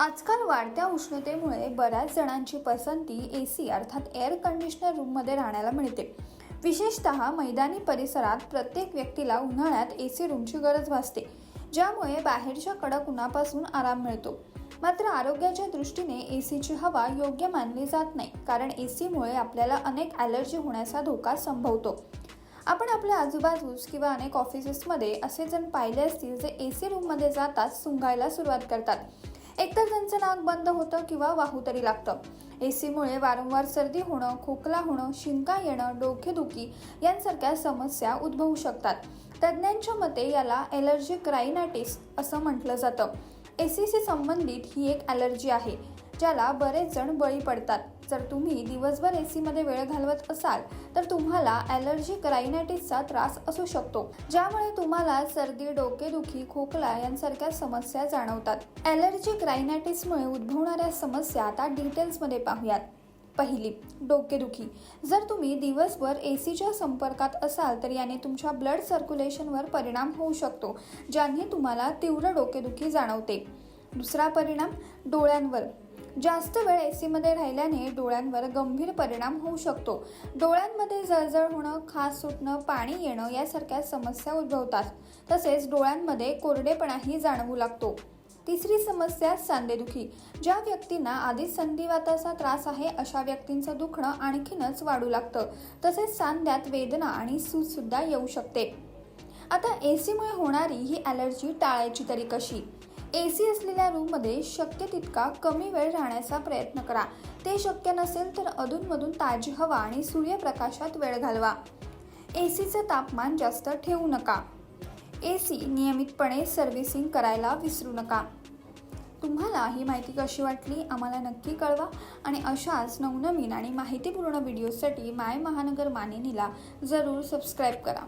आजकाल वाढत्या उष्णतेमुळे बऱ्याच जणांची पसंती ए सी अर्थात एअर कंडिशनर रूममध्ये राहण्याला मिळते. विशेषत मैदानी परिसरात प्रत्येक व्यक्तीला उन्हाळ्यात ए सी रूमची गरज भासते ज्यामुळे बाहेरच्या कडक उन्हापासून आराम मिळतो. मात्र आरोग्याच्या दृष्टीने ए सीची हवा योग्य मानली जात नाही कारण ए सीमुळे आपल्याला अनेक ॲलर्जी होण्याचा धोका संभवतो. आपण आपल्या आजूबाजूस किंवा अनेक ऑफिसेसमध्ये असे जण पाहिले असतील जे ए सी रूममध्ये जाताच सुंगायला सुरुवात करतात. एकतर त्यांचं नाक बंद होतं किंवा वाहू तरी लागतं. ए सीमुळे वारंवार सर्दी होणं खोकला होणं शिंका येणं डोकेदुखी यांसारख्या समस्या उद्भवू शकतात. तज्ज्ञांच्या मते याला ॲलर्जी रायनायटिस असं म्हटलं जातं. ए सीशी संबंधित ही एक ॲलर्जी आहे ज्याला बरेच जण बळी पडतात. जर तुम्ही दिवसभर ए सीमध्ये वेळ घालवत असाल तर तुम्हाला ॲलर्जिक रायनायटिसचा त्रास असू शकतो ज्यामुळे तुम्हाला सर्दी डोकेदुखी खोकला यांसारख्या समस्या जाणवतात. ॲलर्जिक रायनायटिसमुळे उद्भवणाऱ्या समस्या आता डिटेल्समध्ये पाहूयात. पहिली डोकेदुखी. जर तुम्ही दिवसभर ए सीच्या संपर्कात असाल तर याने तुमच्या ब्लड सर्क्युलेशनवर परिणाम होऊ शकतो ज्याने तुम्हाला तीव्र डोकेदुखी जाणवते. दुसरा परिणाम डोळ्यांवर. जास्त वेळ ए सीमध्ये राहिल्याने डोळ्यांवर गंभीर परिणाम होऊ शकतो. डोळ्यांमध्ये जळजळ होणं खास सुटणं पाणी येणं यासारख्या समस्या उद्भवतात. तसेच डोळ्यांमध्ये कोरडेपणाही जाणवू लागतो. तिसरी समस्या सांधेदुखी. ज्या व्यक्तींना आधीच संधिवाताचा त्रास आहे अशा व्यक्तींचं दुखणं आणखीनच वाढू लागतं. तसेच सांध्यात वेदना आणि सूजसुद्धा येऊ शकते. आता ए सीमुळे होणारी ही ॲलर्जी टाळायची तरी कशी? ए सी असलेल्या रूममध्ये शक्य तितका कमी वेळ राहण्याचा प्रयत्न करा. ते शक्य नसेल तर अधूनमधून ताजी हवा आणि सूर्यप्रकाशात वेळ घालवा. ए सीचं तापमान जास्त ठेवू नका. ए सी नियमितपणे सर्व्हिसिंग करायला विसरू नका. तुम्हाला ही माहिती कशी वाटली आम्हाला नक्की कळवा आणि अशाच नवनवीन आणि माहितीपूर्ण व्हिडिओसाठी माय महानगर मानिनीला जरूर सबस्क्राईब करा.